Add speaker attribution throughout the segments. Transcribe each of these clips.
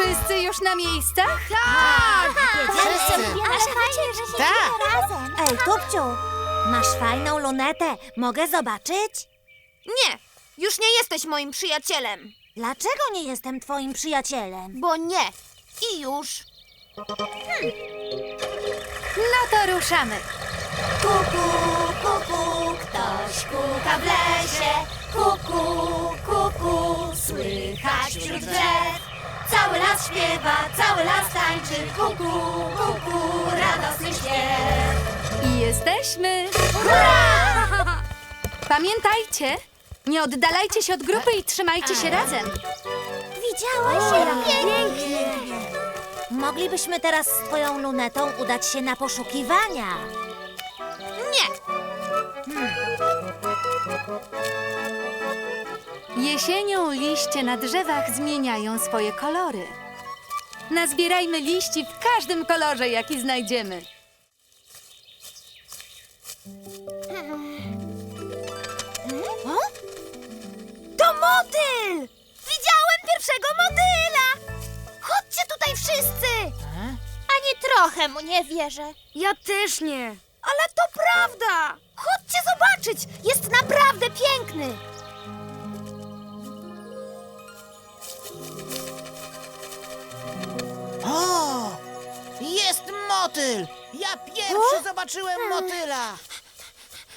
Speaker 1: Wszyscy już na miejscach?
Speaker 2: Wszyscy.
Speaker 3: Ale fajnie, że się
Speaker 2: Tak.
Speaker 3: razem. Ej, Tupciu, masz fajną lunetę. Mogę zobaczyć?
Speaker 4: Nie, już nie jesteś moim przyjacielem.
Speaker 3: Dlaczego nie jestem twoim przyjacielem?
Speaker 4: Bo nie. I już.
Speaker 1: No to ruszamy.
Speaker 3: Kuku, kuku, ktoś puka w lesie. Kuku, kuku, słychać wśród drzew. Las śpiewa, cały las tańczy. Kuku, kuku, radosny śpiew.
Speaker 1: I jesteśmy. Pamiętajcie, nie oddalajcie się od grupy i trzymajcie się razem.
Speaker 3: Widziałaś jak pięknie. Moglibyśmy teraz z twoją lunetą udać się na poszukiwania.
Speaker 4: Nie.
Speaker 1: Jesienią liście na drzewach zmieniają swoje kolory. Nazbierajmy liści w każdym kolorze, jaki znajdziemy.
Speaker 4: To motyl! Widziałem pierwszego motyla! Chodźcie tutaj wszyscy! Ani trochę mu nie wierzę.
Speaker 5: Ja też nie.
Speaker 4: Ale to prawda! Chodźcie zobaczyć! Jest naprawdę piękny!
Speaker 2: O! Jest motyl! Ja pierwszy zobaczyłem motyla!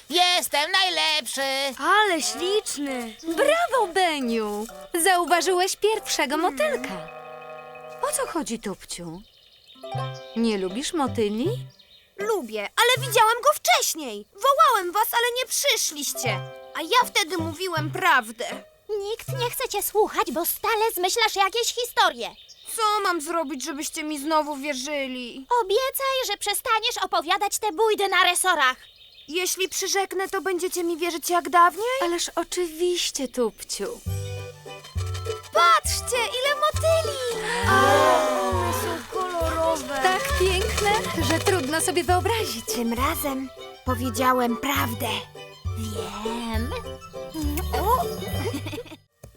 Speaker 2: Jestem najlepszy!
Speaker 5: Ale śliczny.
Speaker 1: Brawo, Beniu! Zauważyłeś pierwszego motylka. O co chodzi, Tupciu? Nie lubisz motyli?
Speaker 4: Lubię, ale widziałem go wcześniej. Wołałem was, ale nie przyszliście. A ja wtedy mówiłem prawdę.
Speaker 3: Nikt nie chce cię słuchać, bo stale zmyślasz jakieś historie.
Speaker 4: Co mam zrobić, żebyście mi znowu wierzyli?
Speaker 3: Obiecaj, że przestaniesz opowiadać te bójdy na resorach.
Speaker 4: Jeśli przyrzeknę, to będziecie mi wierzyć jak dawniej?
Speaker 1: Ależ oczywiście, Tupciu.
Speaker 4: Patrzcie, ile motyli!
Speaker 5: One są kolorowe.
Speaker 1: Tak piękne, że trudno sobie wyobrazić.
Speaker 4: Tym razem powiedziałem prawdę.
Speaker 3: Wiem.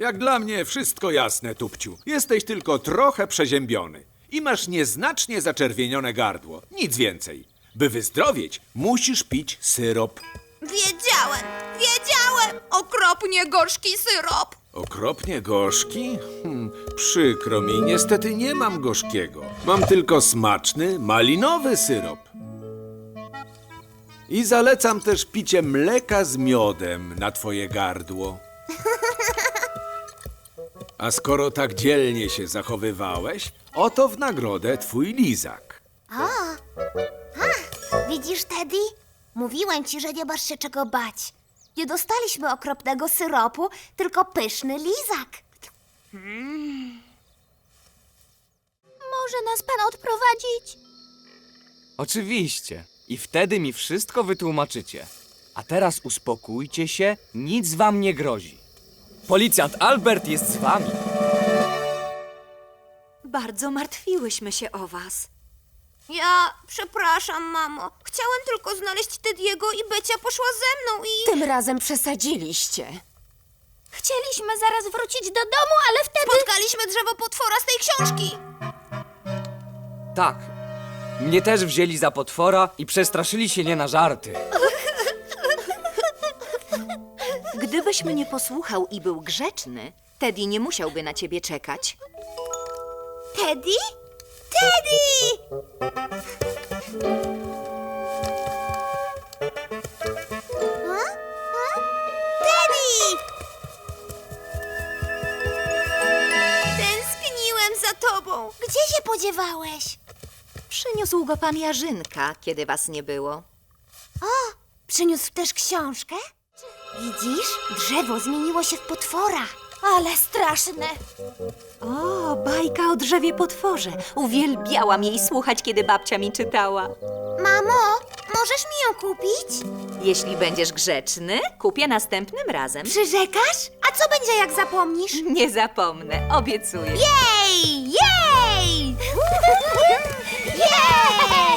Speaker 6: Jak dla mnie wszystko jasne, Tupciu. Jesteś tylko trochę przeziębiony i masz nieznacznie zaczerwienione gardło. Nic więcej. By wyzdrowieć, musisz pić syrop.
Speaker 4: Wiedziałem, wiedziałem! Okropnie gorzki syrop!
Speaker 6: Okropnie gorzki? Hmm, przykro mi, niestety nie mam gorzkiego. Mam tylko smaczny, malinowy syrop. I zalecam też picie mleka z miodem na twoje gardło. A skoro tak dzielnie się zachowywałeś, oto w nagrodę twój lizak.
Speaker 4: Widzisz, Teddy? Mówiłem ci, że nie masz się czego bać. Nie dostaliśmy okropnego syropu, tylko pyszny lizak. Może nas pan odprowadzić?
Speaker 7: Oczywiście. I wtedy mi wszystko wytłumaczycie. A teraz uspokójcie się, nic wam nie grozi. Policjant Albert jest z wami.
Speaker 8: Bardzo martwiłyśmy się o was.
Speaker 4: Ja przepraszam, mamo. Chciałem tylko znaleźć Tediego i Becia poszła ze mną i...
Speaker 8: Tym razem przesadziliście.
Speaker 4: Chcieliśmy zaraz wrócić do domu, ale wtedy... Spotkaliśmy drzewo potwora z tej książki.
Speaker 7: Tak. Mnie też wzięli za potwora i przestraszyli się nie na żarty.
Speaker 8: Gdybyś mnie posłuchał i był grzeczny, Teddy nie musiałby na ciebie czekać.
Speaker 4: Teddy? Teddy! Teddy! Tęskniłem za tobą. Gdzie się podziewałeś?
Speaker 8: Przyniósł go pan Jarzynka, kiedy was nie było.
Speaker 4: Przyniósł też książkę? Widzisz? Drzewo zmieniło się w potwora. Ale straszne.
Speaker 8: O, bajka o drzewie potworze. Uwielbiałam jej słuchać, kiedy babcia mi czytała.
Speaker 4: Mamo, możesz mi ją kupić?
Speaker 8: Jeśli będziesz grzeczny, kupię następnym razem.
Speaker 4: Przyrzekasz? A co będzie, jak zapomnisz?
Speaker 8: Nie zapomnę, obiecuję.
Speaker 4: Jej! Jej! Jej!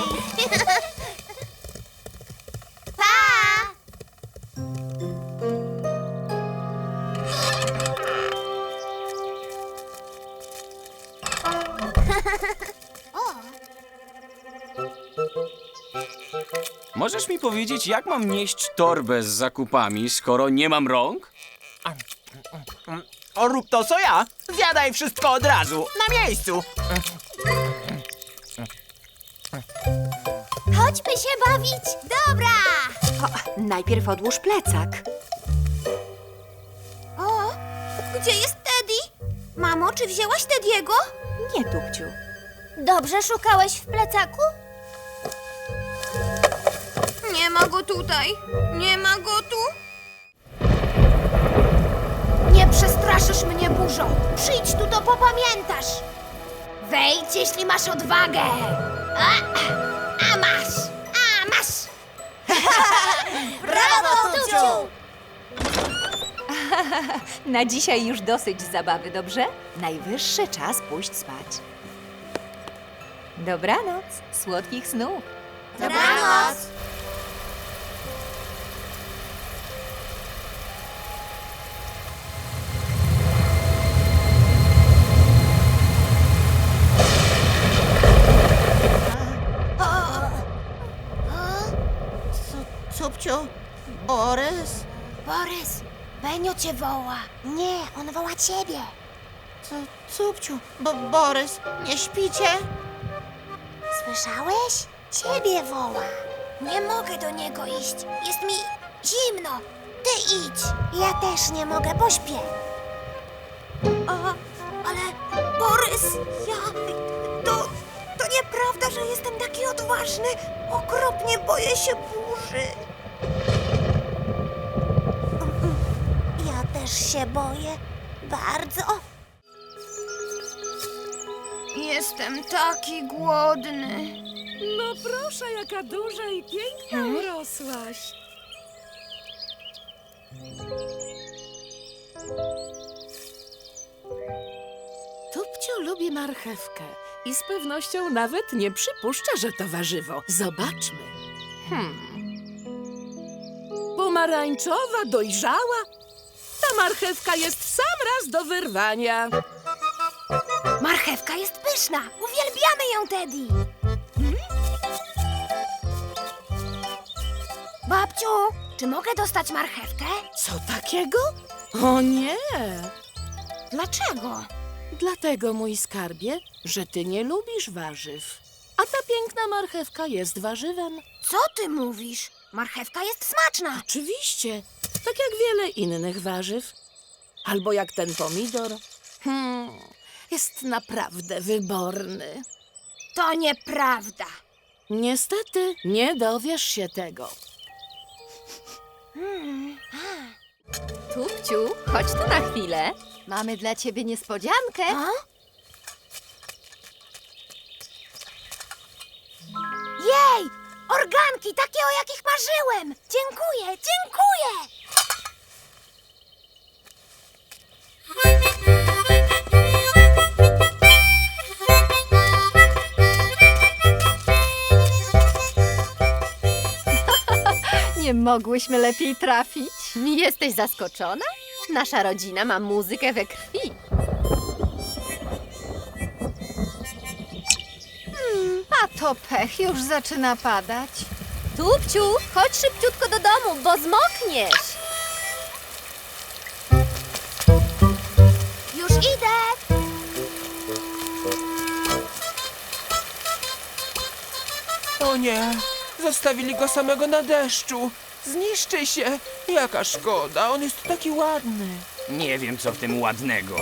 Speaker 7: Możesz mi powiedzieć, jak mam nieść torbę z zakupami, skoro nie mam rąk?
Speaker 9: O, rób to co ja. Zjadaj wszystko od razu, na miejscu.
Speaker 4: Chodźmy się bawić. Dobra.
Speaker 10: Najpierw odłóż plecak.
Speaker 4: O, gdzie jest Teddy? Mamo, czy wzięłaś Teddy'ego?
Speaker 10: Nie, Tupciu.
Speaker 4: Dobrze szukałeś w plecaku? Nie ma go tutaj. Nie ma go tu. Nie przestraszysz mnie burzą. Przyjdź tu, to popamiętasz. Wejdź, jeśli masz odwagę. A, a masz, a masz. Brawo, Tuciu!
Speaker 10: Na dzisiaj już dosyć zabawy, dobrze? Najwyższy czas pójść spać. Dobranoc, słodkich snów.
Speaker 4: Dobranoc.
Speaker 2: Cupciu, Borys?
Speaker 4: Borys, Benio cię woła. Nie, on woła ciebie.
Speaker 2: Co, Cupciu, bo Borys, nie śpicie?
Speaker 4: Słyszałeś? Ciebie woła. Nie mogę do niego iść. Jest mi zimno. Ty idź. Ja też nie mogę, pośpię. O, ale Borys, ja... To... To nieprawda, że jestem taki odważny. Okropnie boję się burzy. Ja też się boję. Bardzo. Jestem taki głodny.
Speaker 11: No proszę, jaka duża i piękna urosłaś. Tupcio lubi marchewkę i z pewnością nawet nie przypuszcza, że to warzywo. Zobaczmy. Hmm. Pomarańczowa, dojrzała. Marchewka jest sam raz do wyrwania.
Speaker 4: Marchewka jest pyszna. Uwielbiamy ją, Teddy. Hmm? Babciu, czy mogę dostać marchewkę?
Speaker 11: Co takiego? O nie!
Speaker 4: Dlaczego?
Speaker 11: Dlatego, mój skarbie, że ty nie lubisz warzyw. A ta piękna marchewka jest warzywem.
Speaker 4: Co ty mówisz? Marchewka jest smaczna.
Speaker 11: Oczywiście, tak jak wiele innych warzyw. Albo jak ten pomidor. Hmm, jest naprawdę wyborny.
Speaker 4: To nieprawda.
Speaker 11: Niestety, nie dowiesz się tego.
Speaker 8: Tupciu, chodź tu na chwilę. Mamy dla ciebie niespodziankę.
Speaker 4: A? Jej! Organki, takie o jakich marzyłem! Dziękuję, dziękuję!
Speaker 8: Nie mogłyśmy lepiej trafić. Jesteś zaskoczona? Nasza rodzina ma muzykę we krwi. Hmm, a to pech już zaczyna padać. Tupciu, chodź szybciutko do domu, bo zmokniesz.
Speaker 4: Już idę!
Speaker 9: O nie, zostawili go samego na deszczu. Zniszczy się. Jaka szkoda, on jest taki ładny.
Speaker 7: Nie wiem, co w tym ładnego.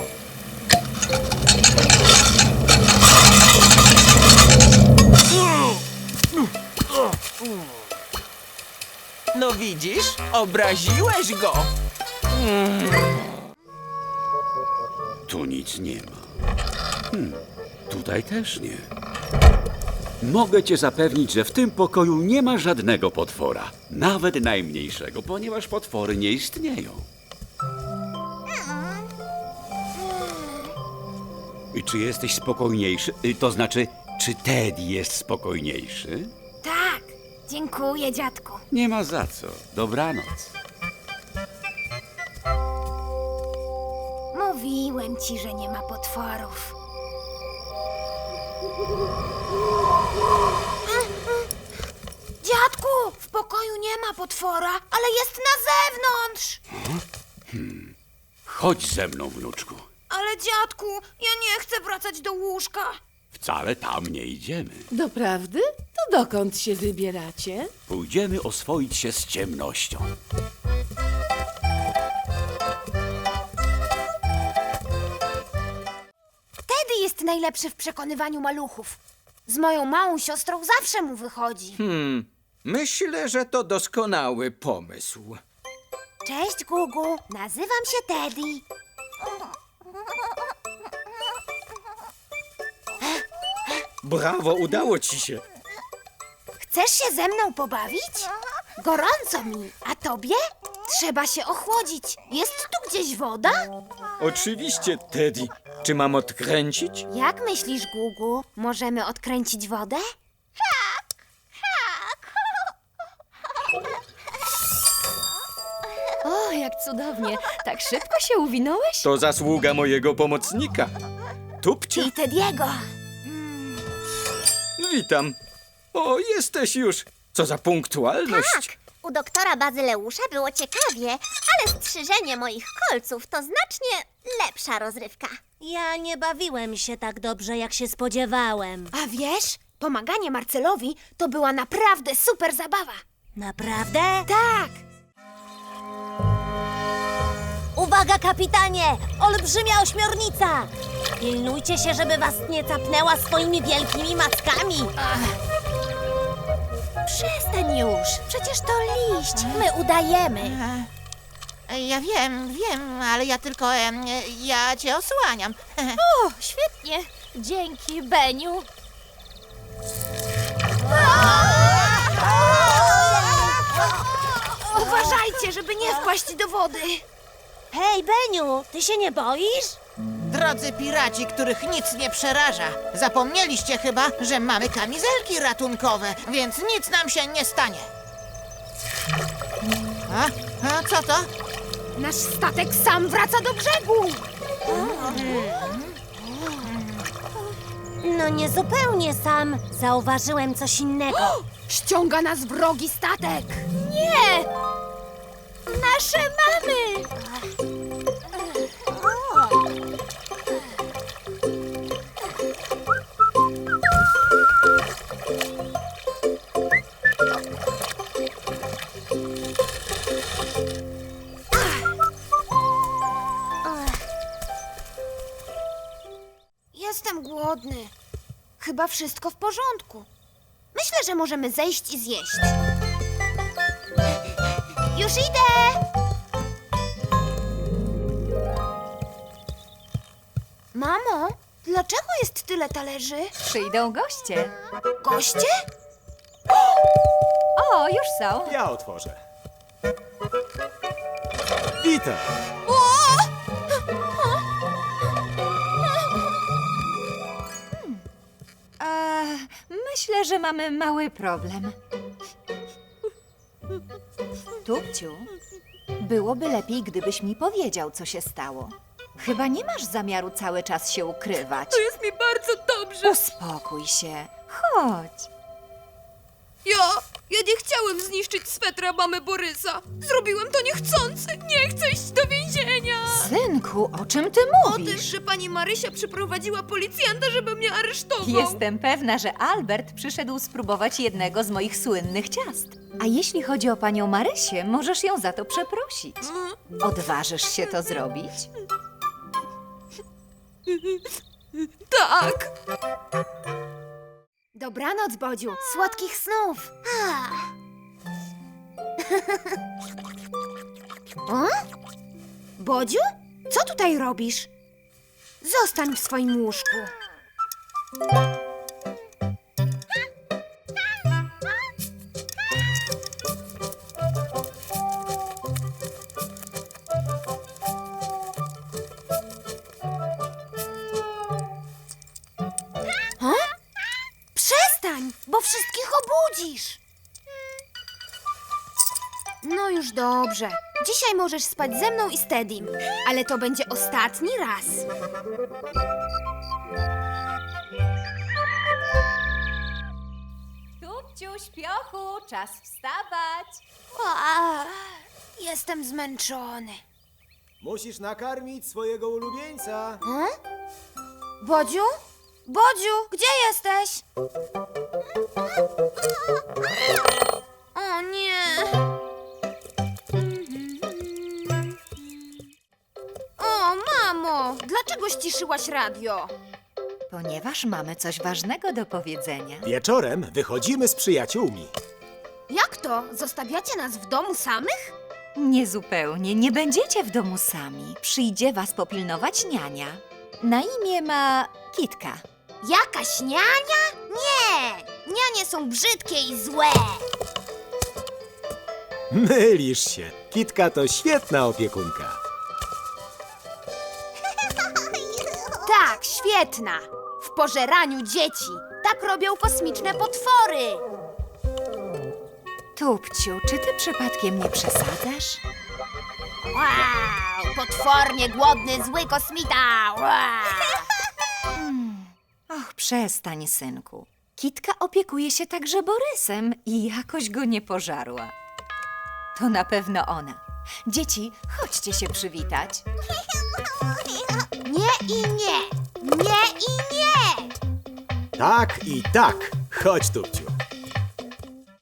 Speaker 9: No widzisz, obraziłeś go.
Speaker 12: Tu nic nie ma. Hmm, tutaj też nie. Mogę cię zapewnić, że w tym pokoju nie ma żadnego potwora. Nawet najmniejszego, ponieważ potwory nie istnieją. I czy jesteś spokojniejszy? Y, To znaczy, czy Teddy jest spokojniejszy?
Speaker 4: Tak, dziękuję, dziadku.
Speaker 12: Nie ma za co. Dobranoc.
Speaker 4: Mówiłem ci, że nie ma potworów. Dziadku, w pokoju nie ma potwora, ale jest na zewnątrz.
Speaker 12: Chodź ze mną, wnuczku.
Speaker 4: Ale dziadku, ja nie chcę wracać do łóżka.
Speaker 12: Wcale tam nie idziemy.
Speaker 11: Doprawdy? To dokąd się wybieracie?
Speaker 12: Pójdziemy oswoić się z ciemnością.
Speaker 4: Teddy jest najlepszy w przekonywaniu maluchów. Z moją małą siostrą zawsze mu wychodzi.
Speaker 13: Myślę, że to doskonały pomysł.
Speaker 4: Cześć, Gugu. Nazywam się Teddy.
Speaker 13: Brawo, udało ci się.
Speaker 4: Chcesz się ze mną pobawić? Gorąco mi, a tobie? Trzeba się ochłodzić. Jest tu gdzieś woda?
Speaker 13: Oczywiście, Teddy. Czy mam odkręcić?
Speaker 4: Jak myślisz, Gugu? Możemy odkręcić wodę?
Speaker 8: O, jak cudownie. Tak szybko się uwinąłeś?
Speaker 13: To zasługa mojego pomocnika. Tupcia,
Speaker 4: I Tediego.
Speaker 13: witam. O, jesteś już. Co za punktualność.
Speaker 4: Tak, u doktora Bazyleusza było ciekawie, ale strzyżenie moich kolców to znacznie lepsza rozrywka.
Speaker 3: Ja nie bawiłem się tak dobrze, jak się spodziewałem.
Speaker 4: A wiesz, pomaganie Marcelowi to była naprawdę super zabawa.
Speaker 3: Naprawdę?
Speaker 4: Tak,
Speaker 3: Uwaga, kapitanie! Olbrzymia ośmiornica! Pilnujcie się, żeby was nie capnęła swoimi wielkimi mackami.
Speaker 4: Przestań już. Przecież to liść. My udajemy.
Speaker 2: E, Ja wiem, wiem, ale ja tylko... em, e, ja cię osłaniam.
Speaker 4: O, świetnie. Dzięki, Beniu. Uważajcie, żeby nie wpaść do wody.
Speaker 3: Hej, Beniu, ty się nie boisz?
Speaker 2: Drodzy piraci, których nic nie przeraża, zapomnieliście chyba, że mamy kamizelki ratunkowe, więc nic nam się nie stanie. A, a co to?
Speaker 4: Nasz statek sam wraca do brzegu.
Speaker 3: No nie zupełnie sam. Zauważyłem coś innego.
Speaker 4: Ściąga nas wrogi statek. Nie! Nasze mamy! Jestem głodny. Chyba wszystko w porządku. Myślę, że możemy zejść i zjeść. Już idę! Mamo, dlaczego jest tyle talerzy?
Speaker 8: Przyjdą goście.
Speaker 4: Goście?
Speaker 8: O, już są.
Speaker 14: Ja otworzę. Witam.
Speaker 8: Myślę, że mamy mały problem. Tupciu, byłoby lepiej, gdybyś mi powiedział, co się stało. Chyba nie masz zamiaru cały czas się ukrywać.
Speaker 10: To jest mi bardzo dobrze.
Speaker 8: Uspokój się. Chodź.
Speaker 10: Ja, ja nie chciałem zniszczyć swetra mamy Borysa. Zrobiłem to niechcący. Nie chcę iść do więzienia.
Speaker 8: Synku, o czym ty
Speaker 10: O
Speaker 8: mówisz?
Speaker 10: że pani Marysia przyprowadziła policjanta, żeby mnie aresztował.
Speaker 8: Jestem pewna, że Albert przyszedł spróbować jednego z moich słynnych ciast. A jeśli chodzi o panią Marysię, możesz ją za to przeprosić. Odważysz się to zrobić?
Speaker 10: Tak.
Speaker 4: Dobranoc, Bodziu. Słodkich snów. o? Bodziu? Co tutaj robisz? Zostań w swoim łóżku. Dobrze. Dzisiaj możesz spać ze mną i z Teddym, ale to będzie ostatni raz.
Speaker 8: śpiochu, czas wstawać.
Speaker 4: A, jestem zmęczony.
Speaker 14: Musisz nakarmić swojego ulubieńca.
Speaker 4: Bodziu? Bodziu, gdzie jesteś? Dlaczego ściszyłaś radio?
Speaker 8: Ponieważ mamy coś ważnego do powiedzenia.
Speaker 14: Wieczorem wychodzimy z przyjaciółmi.
Speaker 4: Jak to? Zostawiacie nas w domu samych?
Speaker 8: Niezupełnie, nie będziecie w domu sami. Przyjdzie was popilnować niania. Na imię ma Kitka.
Speaker 4: Jakaś niania? Nie! Nianie są brzydkie i złe.
Speaker 14: Mylisz się. Kitka to świetna opiekunka.
Speaker 4: Tak, świetna. W pożeraniu dzieci. Tak robią kosmiczne potwory.
Speaker 8: Tupciu, czy ty przypadkiem nie przesadzasz?
Speaker 4: Wow, potwornie głodny, zły kosmita. Wow.
Speaker 8: Och, przestań, synku. Kitka opiekuje się także Borysem i jakoś go nie pożarła. To na pewno ona. Dzieci, chodźcie się przywitać.
Speaker 4: Nie i nie. Nie i nie.
Speaker 14: Tak i tak. Chodź, Tupciu.